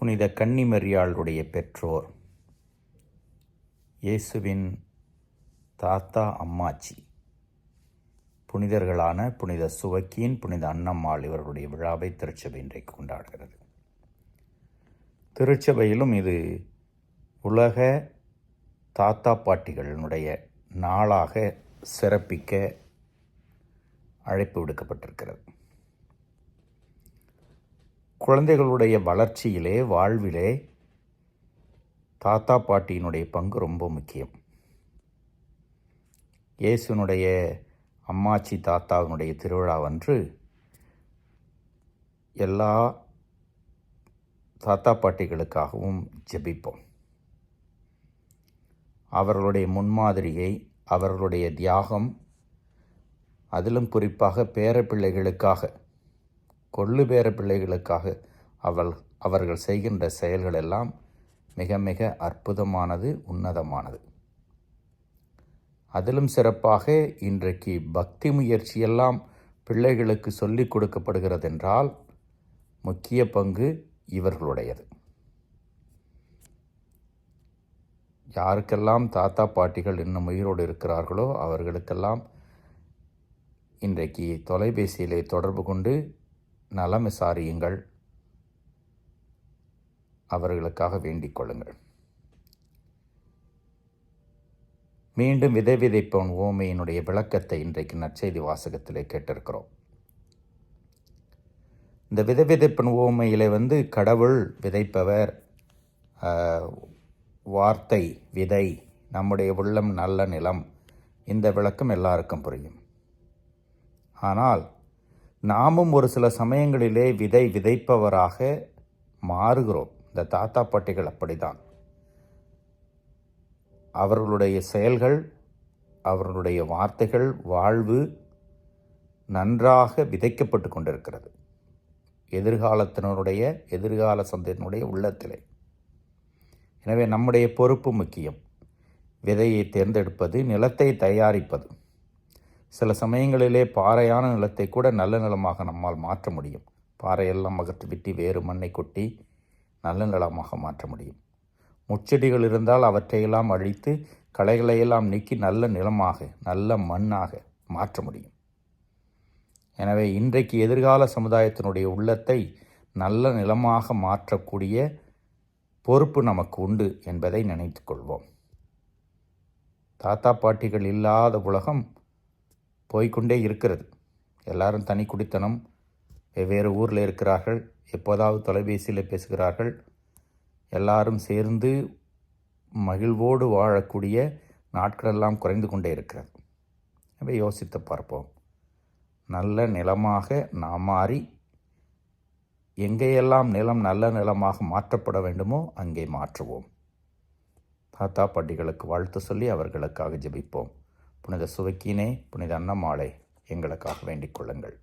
புனித கன்னிமரியாளுடைய பெற்றோர் இயேசுவின் தாத்தா அம்மாச்சி புனிதர்களான புனித சுவக்கியின் புனித அன்னம்மாள் இவர்களுடைய விழாவை திருச்சபை இன்றைக்கு கொண்டாடுகிறது. திருச்சபையிலும் இது உலக தாத்தா பாட்டிகளினுடைய நாளாக சிறப்பிக்க அழைப்பு விடுக்கப்பட்டிருக்கிறது. குழந்தைகளுடைய வளர்ச்சியிலே வாழ்விலே தாத்தா பாட்டியினுடைய பங்கு ரொம்ப முக்கியம். இயேசுனுடைய அம்மாச்சி தாத்தாவினுடைய திருவிழாவன்று எல்லா தாத்தா பாட்டிகளுக்காகவும் ஜெபிப்போம். அவர்களுடைய முன்மாதிரியை அவர்களுடைய தியாகம் அதிலும் குறிப்பாக பேரப்பிள்ளைகளுக்காக கொள்ளு பேர பிள்ளைகளுக்காக அவள் அவர்கள் செய்கின்ற செயல்கள் எல்லாம் மிக மிக அற்புதமானது உன்னதமானது. அதிலும் சிறப்பாக இன்றைக்கு பக்தி முயற்சியெல்லாம் பிள்ளைகளுக்கு சொல்லிக் கொடுக்கப்படுகிறது என்றால் முக்கிய பங்கு இவர்களுடையது. யாருக்கெல்லாம் தாத்தா பாட்டிகள் இன்னும் உயிரோடு இருக்கிறார்களோ அவர்களுக்கெல்லாம் இன்றைக்கு தொலைபேசியிலே தொடர்பு கொண்டு நலம் விசாரியுங்கள் அவர்களுக்காக வேண்டிக் கொள்ளுங்கள். மீண்டும் விதை விதைப்பவன் ஓமையினுடைய விளக்கத்தை இன்றைக்கு நற்செய்தி வாசகத்திலே கேட்டிருக்கிறோம். இந்த விதை விதைப்பன் ஓமையிலே வந்து கடவுள் விதைப்பவர் வார்த்தை விதை நம்முடைய உள்ளம் நல்ல நிலம் இந்த விளக்கம் எல்லாருக்கும் புரியும். ஆனால் நாமும் ஒரு சில சமயங்களிலே விதை விதைப்பவராக மாறுகிறோம். இந்த தாத்தா பாட்டிகள் அப்படிதான் அவர்களுடைய செயல்கள் அவர்களுடைய வார்த்தைகள் வாழ்வு நன்றாக விதைக்கப்பட்டு கொண்டிருக்கிறது. எதிர்காலத்தினருடைய எதிர்கால சந்தையினுடைய உள்ளத்திலே. எனவே நம்முடைய பொறுப்பு முக்கியம். விதையை தேர்ந்தெடுப்பது நிலத்தை தயாரிப்பது. சில சமயங்களிலே பாறையான நிலத்தை கூட நல்ல நிலமாக நம்மால் மாற்ற முடியும். பாறையெல்லாம் அகற்றிவிட்டு வேறு மண்ணை கொட்டி நல்ல நிலமாக மாற்ற முடியும். முச்செடிகள் இருந்தால் அவற்றையெல்லாம் அழித்து களைகளையெல்லாம் நீக்கி நல்ல நிலமாக நல்ல மண்ணாக மாற்ற முடியும். எனவே இன்றைக்கு எதிர்கால சமுதாயத்தினுடைய உள்ளத்தை நல்ல நிலமாக மாற்றக்கூடிய பொறுப்பு நமக்கு உண்டு என்பதை நினைத்து கொள்வோம். தாத்தா பாட்டிகள் இல்லாத உலகம் போய்கொண்டே இருக்கிறது. எல்லாரும் தனி குடித்தனம். வெவ்வேறு ஊரில் இருக்கிறார்கள். எப்போதாவது தொலைபேசியில் பேசுகிறார்கள். எல்லாரும் சேர்ந்து மகிழ்வோடு வாழக்கூடிய நாட்களெல்லாம் குறைந்து கொண்டே இருக்கிறது. அப்போ யோசித்து பார்ப்போம். நல்ல நிலமாக நாம் மாறி எங்கேயெல்லாம் நிலம் நல்ல நிலமாக மாற்றப்பட வேண்டுமோ அங்கே மாற்றுவோம். தாத்தா பண்டிகளுக்கு வாழ்த்து சொல்லி அவர்களுக்காக ஜெபிப்போம். புனித சுவக்கினே புனித அன்னமாலை. எங்களுக்காக வேண்டிக் கொள்ளுங்கள்.